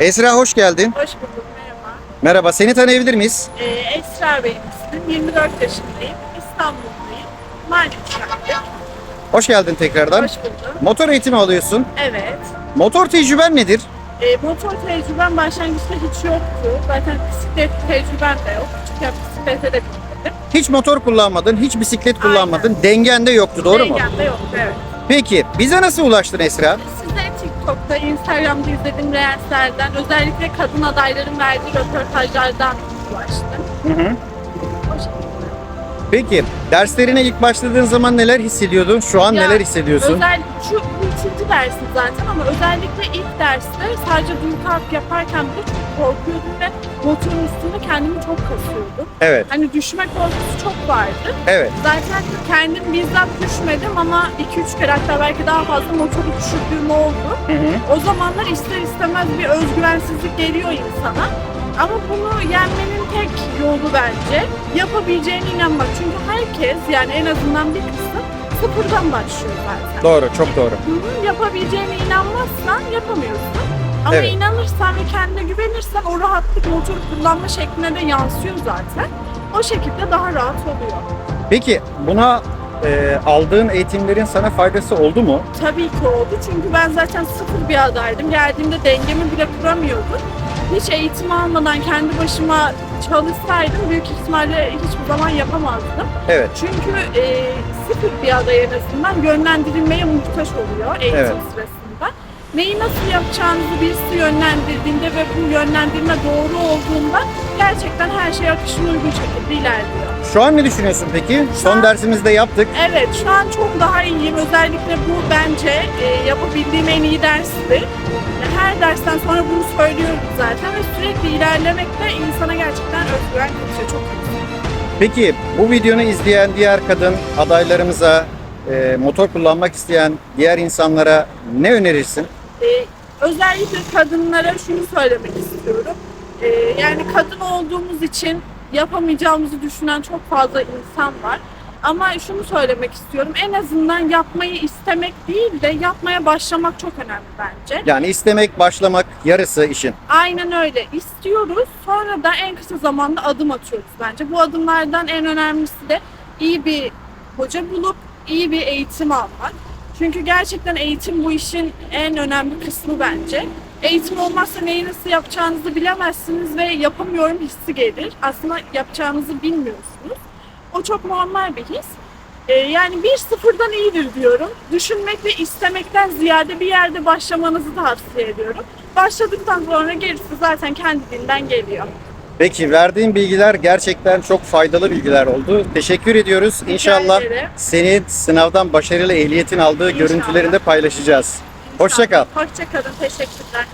Esra hoş geldin. Hoş bulduk, merhaba. Merhaba, seni tanıyabilir miyiz? Ee, Esra benim ismim, 24 yaşındayım, İstanbul'dayım, Manisa'da. Hoş geldin tekrardan. Hoş buldum. Motor eğitimi alıyorsun. Evet. Motor tecrüben nedir? Ee, motor tecrübem başlangıçta hiç yoktu. Zaten bisiklet tecrübem de yok. Küçükken bisiklete de binmedim. Hiç motor kullanmadın, hiç bisiklet kullanmadın. Dengen de yoktu, doğru mu? Dengem de yoktu, evet. Peki, bize nasıl ulaştın Esra? TikTok'ta, Instagram'da izlediğim reelslerden, özellikle kadın adayların verdiği röportajlardan ulaştım. Hı hı. Peki, derslerine ilk başladığın zaman neler hissediyordun? Şu an Ya, neler hissediyorsun? Özel, şu bu üçüncü dersim zaten ama özellikle ilk derste sadece duyu kalk yaparken bile çok korkuyordum ve motorun üstünde kendimi çok kasıyordum. Evet, Hani düşme korkusu çok vardı. evet. Zaten kendim bizzat düşmedim ama 2-3 kere hatta belki daha fazla motoru düşürdüğüm oldu. Hı hı. O zamanlar ister istemez bir özgüvensizlik geliyor insana. Ama bunu yenmenin tek yolu bence yapabileceğine inanmak. Çünkü herkes yani en azından bir kısım sıfırdan başlıyor zaten. Doğru, çok doğru. Bunu yapabileceğine inanmazsan yapamıyorsun. Ama Evet. inanırsan ve kendine güvenirsen o rahatlık motoru kullanma şekline de yansıyor zaten. O şekilde daha rahat oluyor. Peki, buna e, aldığın eğitimlerin sana faydası oldu mu? Tabii ki oldu çünkü ben zaten sıfır bir adaydım. Geldiğimde dengemi bile kuramıyordum. Hiç eğitim almadan kendi başıma çalışsaydım büyük ihtimalle hiçbir zaman yapamazdım. Evet, Çünkü e, sıfır bir aday en azından yönlendirilmeye muhtaç oluyor eğitim Evet. sırasında. Neyi nasıl yapacağınızı birisi yönlendirdiğinde ve bu yönlendirme doğru olduğunda gerçekten her şey akışına uygun şekilde ilerliyor. Şu an ne düşünüyorsun peki? Son dersimizde yaptık. Evet, şu an çok daha iyiyim. Özellikle bu bence e, yapabildiğim en iyi dersti. Her dersten sonra bunu söylüyorum zaten ve sürekli ilerlemek de insana gerçekten özgüven katıyor. Çok katıyor. Peki bu videonu izleyen diğer kadın adaylarımıza, e, motor kullanmak isteyen diğer insanlara ne önerirsin? E, özellikle kadınlara şunu söylemek istiyorum. E, yani kadın olduğumuz için yapamayacağımızı düşünen çok fazla insan var. Ama şunu söylemek istiyorum. En azından yapmayı istemek değil de yapmaya başlamak çok önemli bence. Yani istemek, başlamak yarısı işin. Aynen öyle. İstiyoruz. Sonra da en kısa zamanda adım atıyoruz bence. Bu adımlardan en önemlisi de iyi bir hoca bulup iyi bir eğitim almak. Çünkü gerçekten eğitim bu işin en önemli kısmı bence. Eğitim olmazsa neyi nasıl yapacağınızı bilemezsiniz ve yapamıyorum hissi gelir. Aslında yapacağınızı bilmiyorsunuz. O çok normal bir his. Ee, yani bir sıfırdan iyidir diyorum. Düşünmek ve istemekten ziyade bir yerde başlamanızı tavsiye ediyorum. Başladıktan sonra gerisi zaten kendiliğinden geliyor. Peki verdiğin bilgiler gerçekten çok faydalı bilgiler oldu. Teşekkür ediyoruz. İnşallah ederim. senin sınavdan başarılı ehliyetin aldığı İnşallah. görüntülerini de paylaşacağız. Hoşça kal. Hoşça kalın. Teşekkürler.